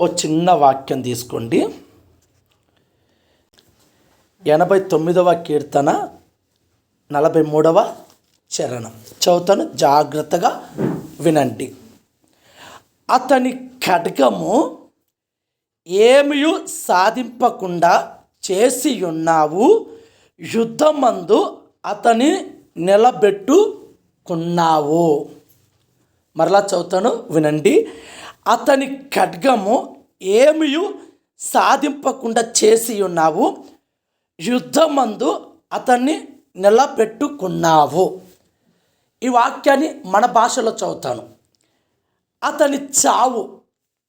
ఓ చిన్న వాక్యం తీసుకోండి. ఎనభై తొమ్మిదవ కీర్తన నలభై మూడవ చరణం. చదువుతాను జాగ్రత్తగా వినండి. అతని ఖడ్గము ఏమియు సాధింపకుండా చేసి ఉన్నావు యుద్ధమందు అతని నిలబెట్టుకున్నావు. మరలా చదువుతాను వినండి. అతని ఖడ్గము ఏమియు సాధింపకుండా చేసి ఉన్నావు? యుద్ధమందు అతన్ని నిలబెట్టుకున్నావు. ఈ వాక్యాన్ని మన భాషలో చదువుతాను. అతని చావు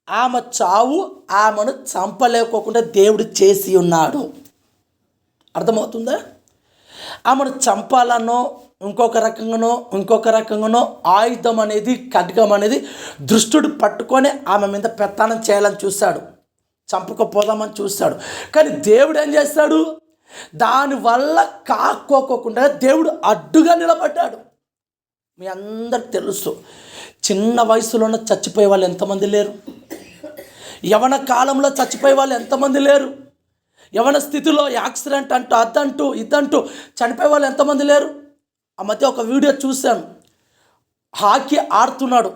ఆమె చావు ఆమెను చంపలేకోకుండా దేవుడు చేసి ఉన్నాడు. అర్థమవుతుందా? ఆమెను చంపాలనో ఇంకొక రకంగానో ఇంకొక రకంగానో ఆయుధం అనేది ఖడ్గం అనేది దృష్టుడు పట్టుకొని ఆమె మీద పెత్తానం చేయాలని చూశాడు చంపకపోదామని చూస్తాడు. కానీ దేవుడు ఏం చేస్తాడు? దానివల్ల కాక్కోకుండా దేవుడు అడ్డుగా నిలబడ్డాడు. మీ అందరికి తెలుసు చిన్న వయసులోనే చచ్చిపోయే వాళ్ళు ఎంతమంది లేరు? యవన కాలంలో చచ్చిపోయే వాళ్ళు ఎంతమంది లేరు? యవన స్థితిలో యాక్సిడెంట్ అంటూ అదంటూ ఇదంటూ చనిపోయే వాళ్ళు ఎంతమంది లేరు? ఆ మధ్య ఒక వీడియో చూశాను హాకీ ఆడుతున్నాడు.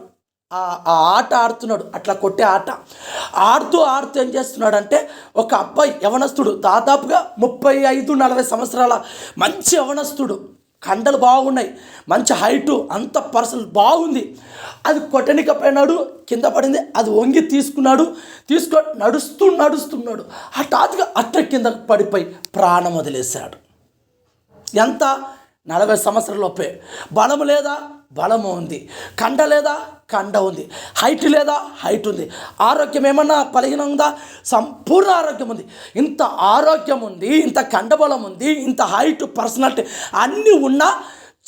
ఆ ఆట ఆడుతున్నాడు. అట్లా కొట్టే ఆట. ఆడుతూ ఆడుతూ ఏం చేస్తున్నాడు అంటే ఒక అబ్బాయి యవనస్తుడు దాదాపుగా ముప్పై ఐదు నలభై సంవత్సరాల మంచి యవనస్తుడు. కండలు బాగున్నాయి. మంచి హైటు అంత పర్సన్ బాగుంది. అది కొట్టనికపోయినాడు కింద పడింది. అది వంగి తీసుకున్నాడు. తీసుకో నడుస్తూ నడుస్తున్నాడు. హఠాత్తుగా అట్ట కింద పడిపోయి ప్రాణం వదిలేశాడు. ఎంత నలభై సంవత్సరాల లోపే. బలము లేదా? బలము ఉంది. కండ లేదా? కండ ఉంది. హైట్ లేదా? హైట్ ఉంది. ఆరోగ్యం ఏమన్నా బలహీనం ఉందా? సంపూర్ణ ఆరోగ్యం ఉంది. ఇంత ఆరోగ్యం ఉంది ఇంత కండబలం ఉంది ఇంత హైట్ పర్సనాలిటీ అన్నీ ఉన్నా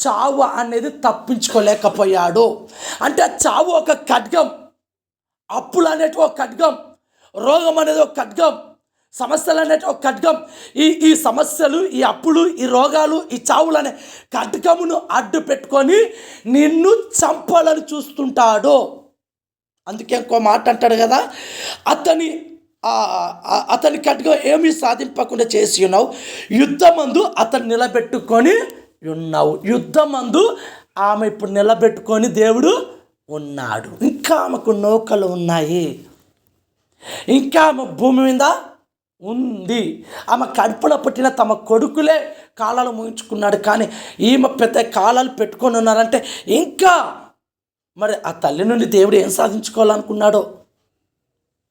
చావు అనేది తప్పించుకోలేకపోయాడు. అంటే ఆ చావు ఒక ఖడ్గం. అప్పులు అనేటివి ఒక ఖడ్గం. రోగం అనేది ఒక ఖడ్గం. సమస్యలు అనేటి ఒక ఖడ్గం. ఈ ఈ సమస్యలు ఈ అప్పులు ఈ రోగాలు ఈ చావులు అనే ఖడ్గమును అడ్డు పెట్టుకొని నిన్ను చంపాలని చూస్తుంటాడు. అందుకే ఇంకో మాట అంటాడు కదా అతని అతని ఖడ్గం ఏమీ సాధింపకుండా చేసి ఉన్నావు. యుద్ధమందు అతను నిలబెట్టుకొని ఉన్నావు. యుద్ధమందు ఆమె ఇప్పుడు నిలబెట్టుకొని దేవుడు ఉన్నాడు. ఇంకా ఆమెకు నౌకలు ఉన్నాయి. ఇంకా ఆమె భూమి మీద ఉంది. ఆమె కడుపులో పుట్టిన తమ కొడుకులే కాలాలు ముగించుకున్నాడు కానీ ఈమె పెద్ద కాలాలు పెట్టుకొని ఉన్నారంటే ఇంకా మరి ఆ తల్లి నుండి దేవుడు ఏం సాధించుకోవాలనుకున్నాడో?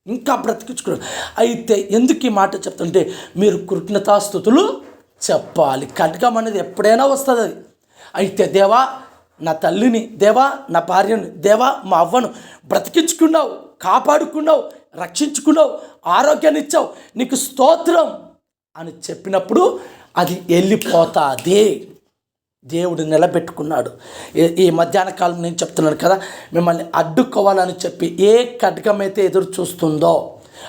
ఇంకా బ్రతికించుకున్నాడు. అయితే ఎందుకు ఈ మాట చెప్తుంటే మీరు కృతజ్ఞతాస్థుతులు చెప్పాలి. ఖడ్గం అనేది ఎప్పుడైనా వస్తుంది అది. అయితే దేవా నా తల్లిని దేవా నా భార్యను దేవా మా అవ్వను బ్రతికించుకున్నావు కాపాడుకున్నావు రక్షించుకున్నావు ఆరోగ్యాన్ని ఇచ్చావు నీకు స్తోత్రం అని చెప్పినప్పుడు అది వెళ్ళిపోతాది. దేవుడు నిలబెట్టుకున్నాడు. ఈ- మధ్యాహ్న కాలం నేను చెప్తున్నాను కదా మిమ్మల్ని అడ్డుకోవాలని చెప్పి ఏ ఖడ్గమైతే ఎదురు చూస్తుందో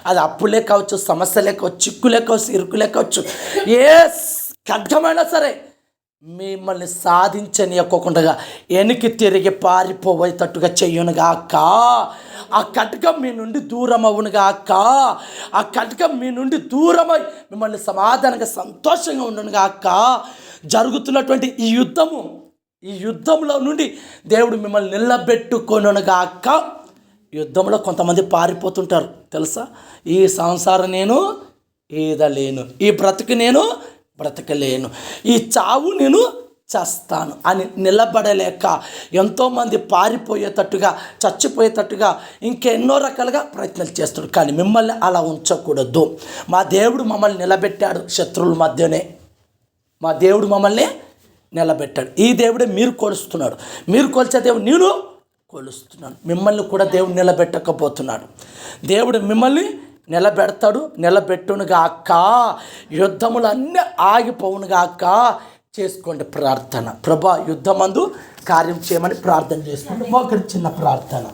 అది అప్పులే కావచ్చు సమస్యలే కావచ్చు చిక్కులే కావచ్చు ఇరుకులే కావచ్చు ఏ ఖడ్గమైనా సరే మిమ్మల్ని సాధించనియకోకుండా వెనక్కి తిరిగి పారిపోయేటట్టుగా చెయ్యునుగాక ఆ కటకం మీ నుండి దూరం అవునుగాక ఆ కటకం మీ నుండి దూరమై మిమ్మల్ని సమాధానంగా సంతోషంగా ఉండునుగాక. జరుగుతున్నటువంటి ఈ యుద్ధము ఈ యుద్ధంలో నుండి దేవుడు మిమ్మల్ని నిలబెట్టుకొనుగాక యుద్ధంలో కొంతమంది పారిపోతుంటారు తెలుసా? ఈ సంసారం నేను ఈదలేను ఈ బ్రతుకు నేను బ్రతకలేను. ఈ చావు నేను చేస్తాను అని నిలబడలేక ఎంతోమంది పారిపోయేటట్టుగా చచ్చిపోయేటట్టుగా ఇంకెన్నో రకాలుగా ప్రయత్నాలు చేస్తాడు కానీ మిమ్మల్ని అలా ఉంచకూడదు. మా దేవుడు మమ్మల్ని నిలబెట్టాడు శత్రువుల మధ్యనే. మా దేవుడు మమ్మల్ని నిలబెట్టాడు. ఈ దేవుడే మీరు కొలుస్తున్నాడు. మీరు కొలిచే దేవుడు నేను కొలుస్తున్నాను. మిమ్మల్ని కూడా దేవుడు నిలబెట్టకపోతున్నాడు. దేవుడు మిమ్మల్ని నిలబెడతాడు నిలబెట్టునుగాక యుద్ధములన్నీ ఆగిపోవునుగాక చేసుకోండి ప్రార్థన. ప్రభా యుద్ధమందు కార్యం చేయమని ప్రార్థన చేసుకోండి ఒకటి చిన్న ప్రార్థన.